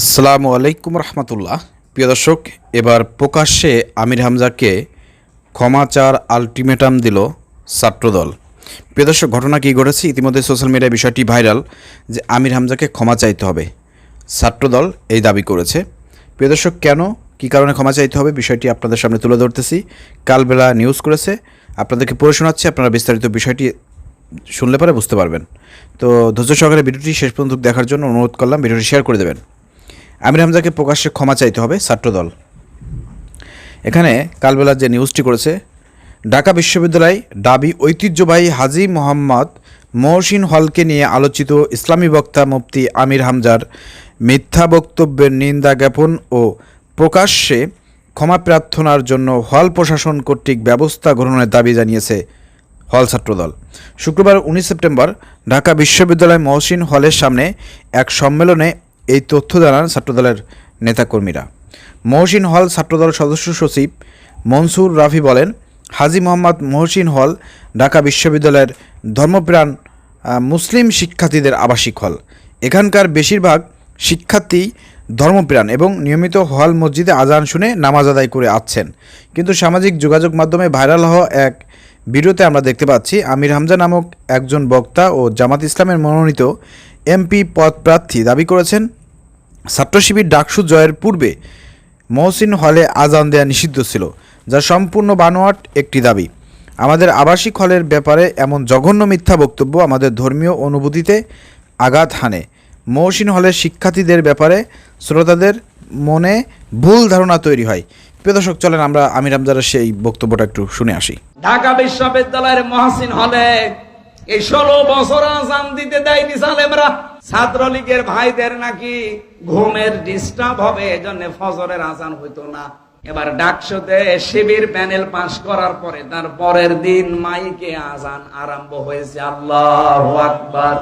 আসসালামু আলাইকুম রহমতুল্লাহ। প্রিয় দর্শক, এবার প্রকাশ্যে আমির হামজাকে ক্ষমা চার আলটিমেটাম দিল ছাত্রদল। প্রিয় দর্শক, ঘটনা কী ঘটেছে? ইতিমধ্যে সোশ্যাল মিডিয়ায় বিষয়টি ভাইরাল যে আমির হামজাকে ক্ষমা চাইতে হবে। ছাত্রদল এই দাবি করেছে। প্রিয় দর্শক, কেন, কী কারণে ক্ষমা চাইতে হবে বিষয়টি আপনাদের সামনে তুলে ধরতেছি। কালবেলা নিউজ করেছে। আপনাদেরকে পড়ে শোনাচ্ছি, আপনারা বিস্তারিত বিষয়টি শুনলে পরে বুঝতে পারবেন। তো ধৈর্য সহকারে ভিডিওটি শেষ পর্যন্ত দেখার জন্য অনুরোধ করলাম, ভিডিওটি শেয়ার করে দেবেন। আমির হামজাকে প্রকাশ্যে ক্ষমা চাইতে হবে ছাত্রদল। এখানে কালবেলা যে নিউজটি করেছে, ঢাকা বিশ্ববিদ্যালয় দাবি ঐতিহ্যবাহী হাজি মোহাম্মদ মহসিন হলকে নিয়ে আলোচিত ইসলামী বক্তা মুফতি আমির হামজার মিথ্যা বক্তব্যের নিন্দা জ্ঞাপন ও প্রকাশ্যে ক্ষমা প্রার্থনার জন্য হল প্রশাসন কর্তৃক ব্যবস্থা গ্রহণের দাবি জানিয়েছে হল ছাত্রদল। শুক্রবার উনিশ সেপ্টেম্বর ঢাকা বিশ্ববিদ্যালয় মহসিন হলের সামনে এক সম্মেলনে এই তথ্য জানান ছাত্রদলের নেতাকর্মীরা। মহসিন হল ছাত্রদল সদস্য সচিব মনসুর রাফি বলেন, হাজি মোহাম্মদ মহসিন হল ঢাকা বিশ্ববিদ্যালয়ের ধর্মপ্রাণ মুসলিম শিক্ষার্থীদের আবাসিক হল। এখানকার বেশিরভাগ শিক্ষার্থী ধর্মপ্রাণ এবং নিয়মিত হল মসজিদে আজান শুনে নামাজ আদায় করে আসছেন। কিন্তু সামাজিক যোগাযোগ মাধ্যমে ভাইরাল হওয়া এক ভিডিওতে আমরা দেখতে পাচ্ছি, আমির হামজা নামক একজন বক্তা ও জামাত ইসলামের মনোনীত এমপি পদ প্রার্থী দাবি করেছেন, ছাত্র শিবির ডাকসু জয়ের পূর্বে মহসিন হলে আজান দেয়া নিষিদ্ধ ছিল, যা সম্পূর্ণ বানোয়াট একটি দাবি। আমাদের আবাসিক হলের ব্যাপারে এমন জঘন্য মিথ্যা বক্তব্য আমাদের ধর্মীয় অনুভূতিতে আঘাত হানে। মহসিন হলের শিক্ষার্থীদের ব্যাপারে শ্রোতাদের মনে ভুল ধারণা তৈরি হয়। প্রিয় দর্শক, চলেন আমরা আমির আমজারের সেই বক্তব্যটা একটু শুনে আসি। ঢাকা বিশ্ববিদ্যালয়ের মহাসিন হলে এই ষোলো বছর আসাম দিতে দেয়নি সালেমরা। ছাত্রলীগের ভাইদের নাকি ঘুমের ডিস্টার্ব হবে, এজন্য ফজরের আজান হইতো না। এবার ডাকসুতে শিবির প্যানেল পাশ করার পরে তার পরের দিন মাইকে আজান আরম্ভ হয়েছে। আল্লাহ আকবার।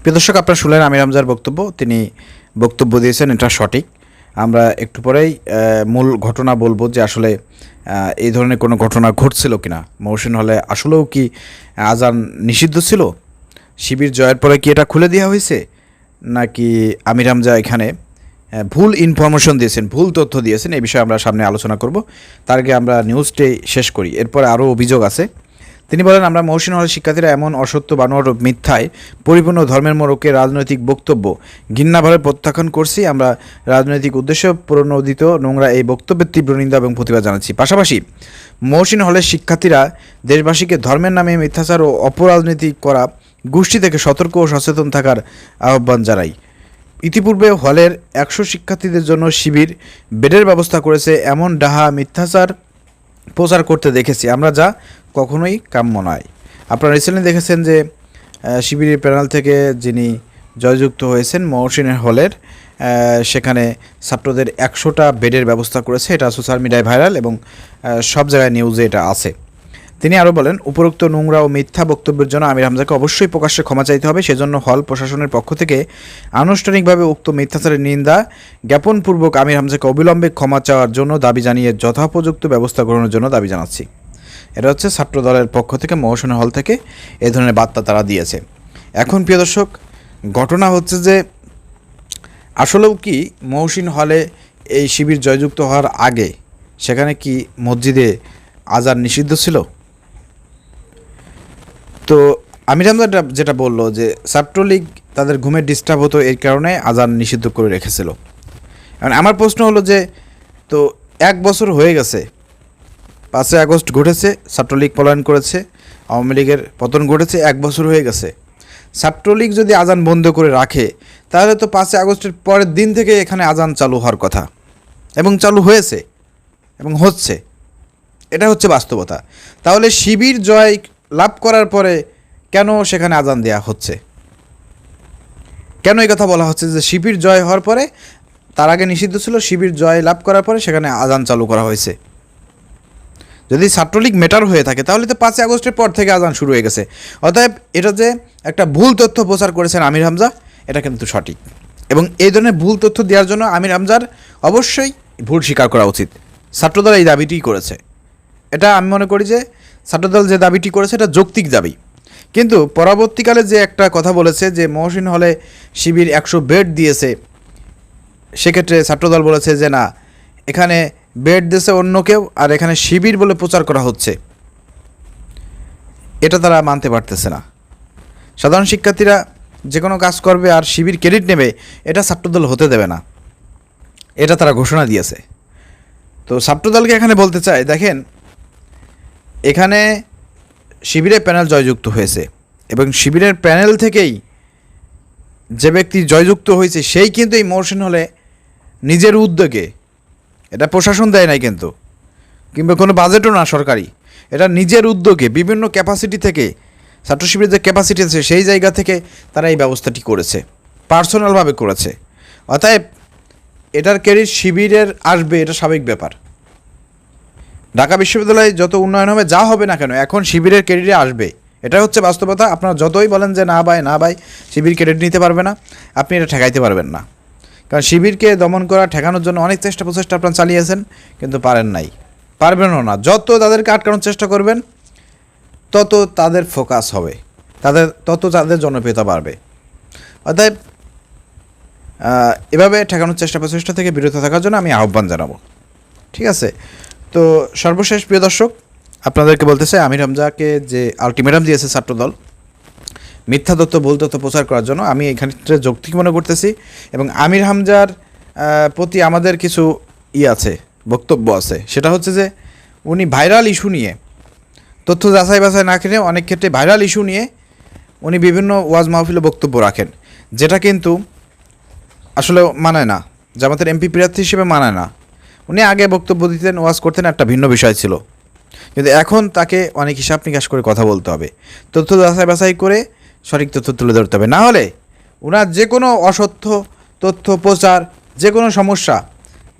প্রিয় দর্শক, আপনারা শুনলেন আমির হামজার বক্তব্য। তিনি বক্তব্য দিয়েছেন, এটা সঠিক। আমরা একটু পরেই মূল ঘটনা বলব যে আসলে এই ধরনের কোনো ঘটনা ঘটছিল কিনা? মহসিন হলে আসলেও কি আজান নিষিদ্ধ ছিল? শিবির জয়ের পরে কি এটা খুলে দেওয়া হয়েছে? নাকি আমির হামজা এখানে ভুল ইনফরমেশন দিয়েছেন, ভুল তথ্য দিয়েছেন, এই বিষয়ে আমরা সামনে আলোচনা করব। তার আগে আমরা নিউজটি শেষ করি। এরপরে আরও অভিযোগ আছে। তিনি বলেন, আমরা মহসিন হলের শিক্ষার্থীরা এমন অসত্য বানোয়ার মিথ্যায় পরিপূর্ণ ধর্মের মোড়কে রাজনৈতিক বক্তব্য ঘৃণাভাবে প্রত্যাখ্যান করছি। আমরা রাজনৈতিক উদ্দেশ্য প্রণোদিত নোংরা এই বক্তব্যের তীব্র নিন্দা এবং প্রতিবাদ জানাচ্ছি। পাশাপাশি, মহসিন হলের শিক্ষার্থীরা দেশবাসীকে ধর্মের নামে মিথ্যাচার ও অপরাজনীতি করা গোষ্ঠী থেকে সতর্ক ও সচেতন থাকার আহ্বান জানাই। ইতিপূর্বে হলের একশো শিক্ষার্থীদের জন্য শিবির, বেডের ব্যবস্থা করেছে। এমন ডাহা মিথ্যাচার প্রচার করতে দেখেছি। আমরা যা কখনোই কাম্য নয়। আপনারা রিসেন্টলি দেখেছেন যে শিবিরের প্যানেল থেকে যিনি জয়যুক্ত হয়েছেন মহসিনের হলের সেখানে ছাত্রদের একশোটা বেডের ব্যবস্থা করেছে। এটা সোশ্যাল মিডিয়ায় ভাইরাল এবং সব জায়গায় নিউজে এটা আছে। তিনি আরও বলেন, উপরোক্ত নোংরা ও মিথ্যা বক্তব্যের জন্য আমির হামজাকে অবশ্যই প্রকাশ্যে ক্ষমা চাইতে হবে। সেজন্য হল প্রশাসনের পক্ষ থেকে আনুষ্ঠানিকভাবে উক্ত মিথ্যাচারের নিন্দা, জ্ঞাপনপূর্বক আমির হামজাকে অবিলম্বে ক্ষমা চাওয়ার জন্য দাবি জানিয়ে যথোপযুক্ত ব্যবস্থা গ্রহণের জন্য দাবি জানাচ্ছি। এটা হচ্ছে ছাত্র দলের পক্ষ থেকে মহসিন হল থেকে এ ধরনের বার্তা তারা দিয়েছে। এখন প্রিয় দর্শক, ঘটনা হচ্ছে যে আসলেও কি মহসিন হলে এই শিবির জয়যুক্ত হওয়ার আগে সেখানে কি মসজিদে আজার নিষিদ্ধ ছিল? তো আমির হামজা যেটা- বলল যে ছাত্রলীগ তাদের ঘুমের ডিস্টার্ব হতো এই কারণে আজান নিষিদ্ধ করে রেখেছিল। এখন আমার প্রশ্ন হলো যে, তো এক বছর হয়ে গেছে পাঁচই আগস্ট ঘটেছে, ছাত্রলীগ পলায়ন করেছে, আওয়ামী লীগের পতন ঘটেছে, এক বছর হয়ে গেছে। ছাত্রলীগ যদি আজান বন্ধ করে রাখে, তাহলে তো পাঁচই আগস্টের পরের দিন থেকে এখানে আজান চালু হওয়ার কথা। এবং চালু হয়েছে, এবং হচ্ছে। এটা হচ্ছে বাস্তবতা। তাহলে শিবির জয় লাভ করার পরে কেন সেখানে আজান দেয়া হচ্ছে? কেন এই কথা বলা হচ্ছে যে শিবির জয় হওয়ার পরে? তার আগে নিষিদ্ধ ছিল, শিবির জয় লাভ করার পরে সেখানে আজান চালু করা হয়েছে। যদি ছাত্রলীগ মেটার হয়ে থাকে, তাহলে তো পাঁচই আগস্টের পর থেকে আজান শুরু হয়ে গেছে। অতএব এটা যে একটা ভুল তথ্য প্রচার করেছেন আমির হামজা, এটা কিন্তু সঠিক। এবং এই ধরনের ভুল তথ্য দেওয়ার জন্য আমির হামজার অবশ্যই ভুল স্বীকার করা উচিত। ছাত্রদল এই দাবিটিই করেছে। এটা আমি মনে করি যে ছাত্রদল যে দাবিটি করেছে, এটা যৌক্তিক দাবি। কিন্তু পরবর্তীকালে যে একটা কথা বলেছে যে মহসিন হলে শিবির একশো বেড দিয়েছে, সেক্ষেত্রে ছাত্রদল বলেছে যে না, এখানে বেড দেশে অন্য কেউ, আর এখানে শিবির বলে প্রচার করা হচ্ছে। এটা তারা মানতে পারতেছে না। সাধারণ শিক্ষার্থীরা যে কোনো কাজ করবে আর শিবির ক্রেডিট নেবে, এটা ছাত্রদল হতে দেবে না। এটা তারা ঘোষণা দিয়েছে। তো ছাত্রদলকে এখানে বলতে চাই, দেখেন, এখানে শিবিরের প্যানেল জয়যুক্ত হয়েছে এবং শিবিরের প্যানেল থেকেই যে ব্যক্তি জয়যুক্ত হয়েছে, সেই কিন্তু এই মোশন হলে নিজের উদ্যোগে এটা প্রশাসন দেয় নাই কিন্তু। কিংবা কোনো বাজেটও না সরকারি। এটা নিজের উদ্যোগে বিভিন্ন ক্যাপাসিটি থেকে ছাত্র শিবিরের যে ক্যাপাসিটি আছে সেই জায়গা থেকে তারা এই ব্যবস্থাটি করেছে। পার্সোনালভাবে করেছে। অতএব এটার ক্রেডিট শিবিরের আসবে, এটা স্বাভাবিক ব্যাপার। ঢাকা বিশ্ববিদ্যালয়ে যত উন্নয়ন হবে, যা হবে না কেন, এখন শিবিরের ক্রেডিটে আসবে। এটা হচ্ছে বাস্তবতা। আপনারা যতই বলেন যে না ভাই না ভাই, শিবির ক্রেডিট নিতে পারবে না। আপনি এটা ঠেকাইতে পারবেন না। কারণ শিবিরকে দমন করা, ঠেকানোর জন্য অনেক চেষ্টা প্রচেষ্টা আপনারা চালিয়েছেন, কিন্তু পারেন নাই। পারবেনও না। যত তাদেরকে আটকানোর চেষ্টা করবেন, তত তাদের ফোকাস হবে। তাদের, তত তাদের জনপ্রিয়তা বাড়বে। অতএব এভাবে ঠেকানোর চেষ্টা প্রচেষ্টা থেকে বিরত থাকার জন্য আমি আহ্বান জানাব। ঠিক আছে? তো সর্বশেষ প্রিয় দর্শক, আপনাদেরকে বলতে চাই, আমির হামজাকে যে আলটিমেটাম দিয়েছে ছাত্রদল মিথ্যা তথ্য, ভুল তথ্য প্রচার করার জন্য আমি এখানে যৌক্তিক মনে করতেছি এবং আমির হামজার প্রতি আমাদের কিছু ই আছে, বক্তব্য আছে। সেটা হচ্ছে যে উনি ভাইরাল ইস্যু নিয়ে তথ্য যাচাই বাছাই না কিনে অনেক ক্ষেত্রে ভাইরাল ইস্যু নিয়ে উনি বিভিন্ন ওয়াজ মাহফিলে বক্তব্য রাখেন। যেটা কিন্তু আসলে মানায় না। জামাতের এমপি প্রার্থী হিসেবে মানায় না। উনি আগে বক্তব্য দিতেন, ওয়াজ করতেন, একটা ভিন্ন বিষয় ছিল। কিন্তু এখন তাকে অনেক হিসাব নিকাশ করে কথা বলতে হবে। তথ্য যাচাই বাছাই করে সঠিক তথ্য তুলে ধরতে হবে। না হলে ওনার যে কোনো অসত্য তথ্য, প্রচার যে কোনো সমস্যা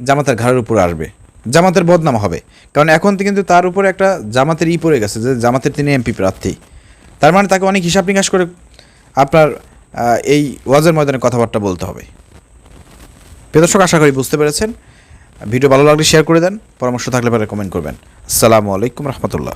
জামাতের ঘাড়ের উপর আসবে। জামাতের বদনাম হবে। কারণ এখন কিন্তু তার উপরে একটা জামাতের ই পড়ে গেছে যে জামাতের তিনি এমপি প্রার্থী। তার মানে তাকে অনেক হিসাব নিকাশ করে আপনার এই ওয়াজের ময়দানে কথাবার্তা বলতে হবে। প্রিয় দর্শক, আশা করি বুঝতে পেরেছেন। ভিডিও ভালো লাগলে শেয়ার করে দেন, পরামর্শ থাকলে পরে কমেন্ট করবেন। আসসালামু আলাইকুম রহমতুল্লাহ।